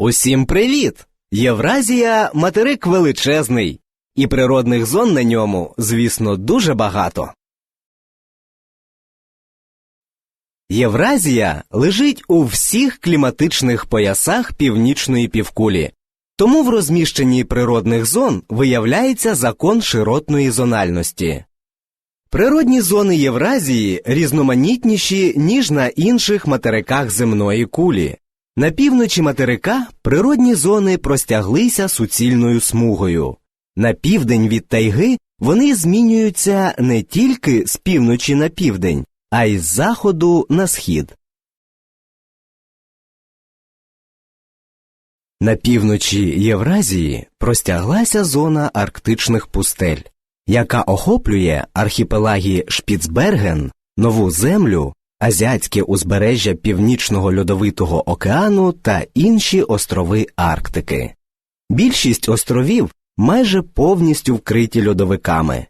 Усім привіт! Євразія материк величезний, і природних зон на ньому, звісно, дуже багато. Євразія лежить у всіх кліматичних поясах північної півкулі, тому в розміщенні природних зон виявляється закон широтної зональності. Природні зони Євразії різноманітніші, ніж на інших материках земної кулі. На півночі материка природні зони простяглися суцільною смугою. На південь від тайги вони змінюються не тільки з півночі на південь, а й з заходу на схід. На півночі Євразії простяглася зона арктичних пустель, яка охоплює архіпелаги Шпіцберген, Нову Землю, Азіатське узбережжя Північного льодовитого океану та інші острови Арктики. Більшість островів майже повністю вкриті льодовиками.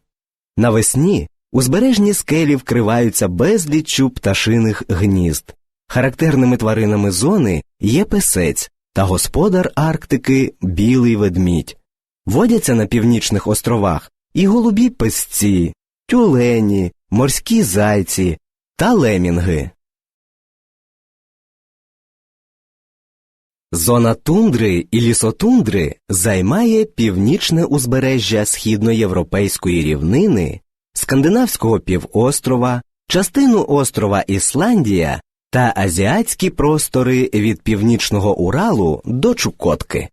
Навесні узбережні скелі вкриваються безліччю пташиних гнізд. Характерними тваринами зони є песець та господар Арктики білий ведмідь. Водяться на північних островах і голубі песці, тюлені, морські зайці та лемінги. Зона тундри і лісотундри займає північне узбережжя східноєвропейської рівнини, скандинавського півострова, частину острова Ісландія та азіатські простори від північного Уралу до Чукотки.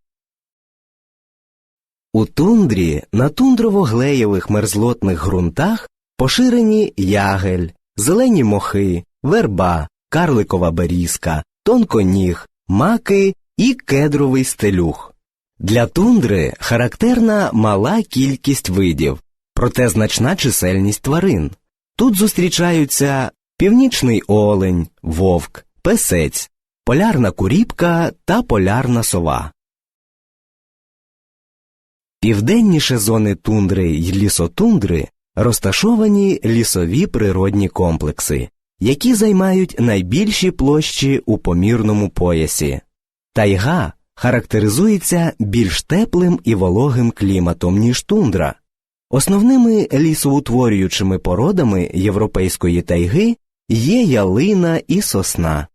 У тундрі на тундрово-глеєвих мерзлотних ґрунтах поширені ягель, зелені мохи, верба, карликова берізка, тонконіг, маки і кедровий стелюх. Для тундри характерна мала кількість видів, проте значна чисельність тварин. Тут зустрічаються північний олень, вовк, песець, полярна куріпка та полярна сова. Південніше зони тундри й лісотундри розташовані лісові природні комплекси, які займають найбільші площі у помірному поясі. Тайга характеризується більш теплим і вологим кліматом, ніж тундра. Основними лісоутворюючими породами європейської тайги є ялина і сосна.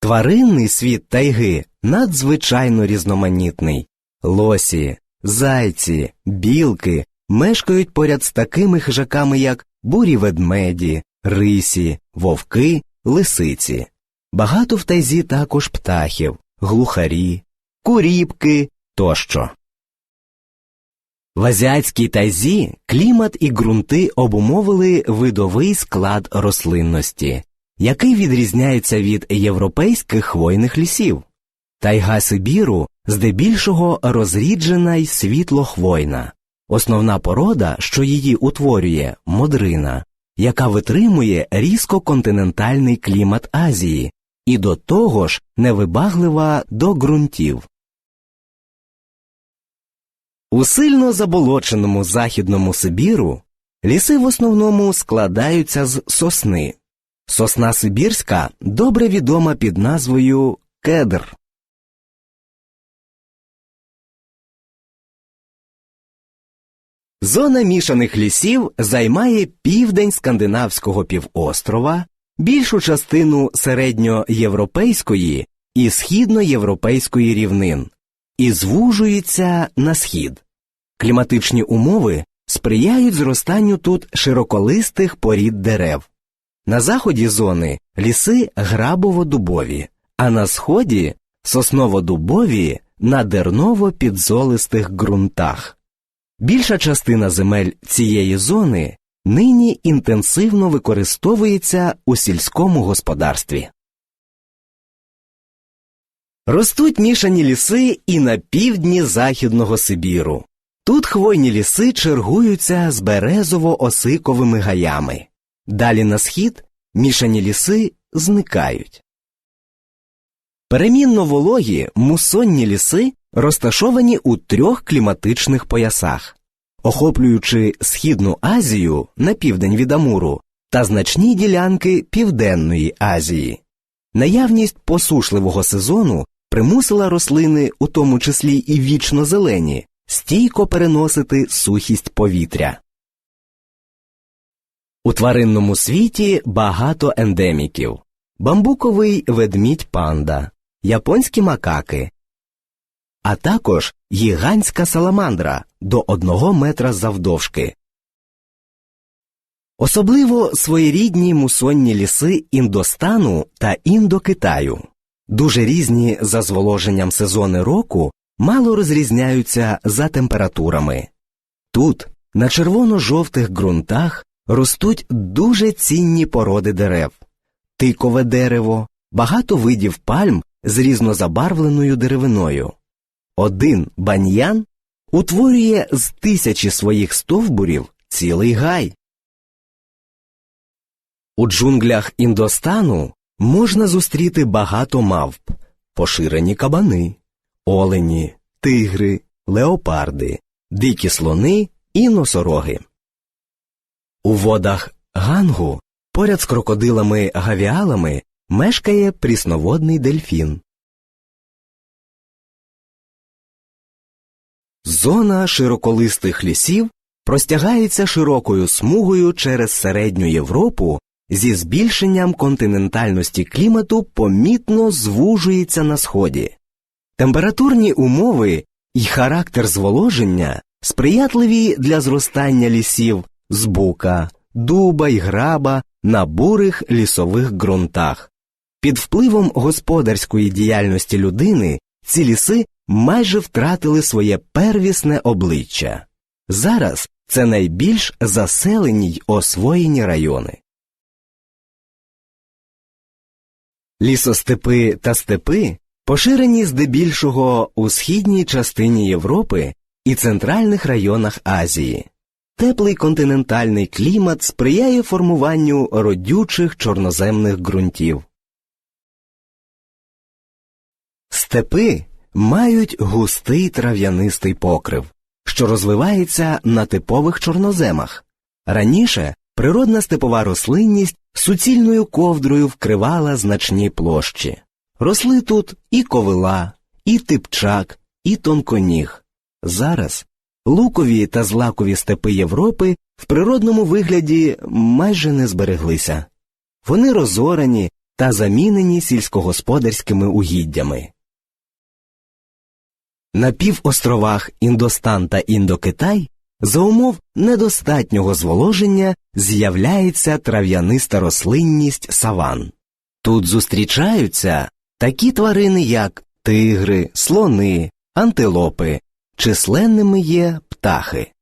Тваринний світ тайги надзвичайно різноманітний. Лосі, зайці, білки мешкають поряд з такими хижаками, як бурі ведмеді, рисі, вовки, лисиці. Багато в тайзі також птахів, глухарі, куріпки тощо. В азіатській тайзі клімат і ґрунти обумовили видовий склад рослинності, який відрізняється від європейських хвойних лісів. Тайга Сибіру здебільшого розріджена й світлохвойна. Основна порода, що її утворює, модрина, яка витримує різкоконтинентальний клімат Азії і до того ж невибаглива до ґрунтів. У сильно заболоченому західному Сибіру ліси в основному складаються з сосни. Сосна Сибірська добре відома під назвою кедр. Зона мішаних лісів займає південь скандинавського півострова, більшу частину середньоєвропейської і східноєвропейської рівнин і звужується на схід. Кліматичні умови сприяють зростанню тут широколистих порід дерев. На заході зони ліси грабово-дубові, а на сході сосново-дубові на дерново-підзолистих ґрунтах. Більша частина земель цієї зони нині інтенсивно використовується у сільському господарстві. Ростуть мішані ліси і на півдні Західного Сибіру. Тут хвойні ліси чергуються з березово-осиковими гаями. Далі на схід мішані ліси зникають. Перемінно вологі мусонні ліси розташовані у трьох кліматичних поясах, охоплюючи Східну Азію на південь від Амуру та значні ділянки Південної Азії. Наявність посушливого сезону примусила рослини, у тому числі і вічно зелені, стійко переносити сухість повітря. У тваринному світі багато ендеміків: бамбуковий ведмідь панда, японські макаки, а також гігантська саламандра до одного метра завдовжки. Особливо своєрідні мусонні ліси Індостану та Індокитаю. Дуже різні за зволоженням сезони року мало розрізняються за температурами. Тут, на червоно-жовтих ґрунтах, ростуть дуже цінні породи дерев, тикове дерево, багато видів пальм з різнозабарвленою деревиною. Один баньян утворює з тисячі своїх стовбурів цілий гай. У джунглях Індостану можна зустріти багато мавп, поширені кабани, олені, тигри, леопарди, дикі слони і носороги. У водах гангу поряд з крокодилами гавіалами мешкає прісноводний дельфін. Зона широколистих лісів простягається широкою смугою через середню Європу зі збільшенням континентальності клімату помітно звужується на сході. Температурні умови і характер зволоження сприятливі для зростання лісів з бука, дуба й граба на бурих лісових ґрунтах. Під впливом господарської діяльності людини ці ліси майже втратили своє первісне обличчя. Зараз це найбільш заселені й освоєні райони. Лісостепи та степи поширені здебільшого у східній частині Європи і центральних районах Азії. Теплий континентальний клімат сприяє формуванню родючих чорноземних ґрунтів. Степи мають густий трав'янистий покрив, що розвивається на типових чорноземах. Раніше природна степова рослинність суцільною ковдрою вкривала значні площі. Росли тут і ковила, і типчак, і тонконіг. Зараз лукові та злакові степи Європи в природному вигляді майже не збереглися. Вони розорані та замінені сільськогосподарськими угіддями. На півостровах Індостан та Індокитай за умов недостатнього зволоження з'являється трав'яниста рослинність саван. Тут зустрічаються такі тварини, як тигри, слони, антилопи, численними є птахи.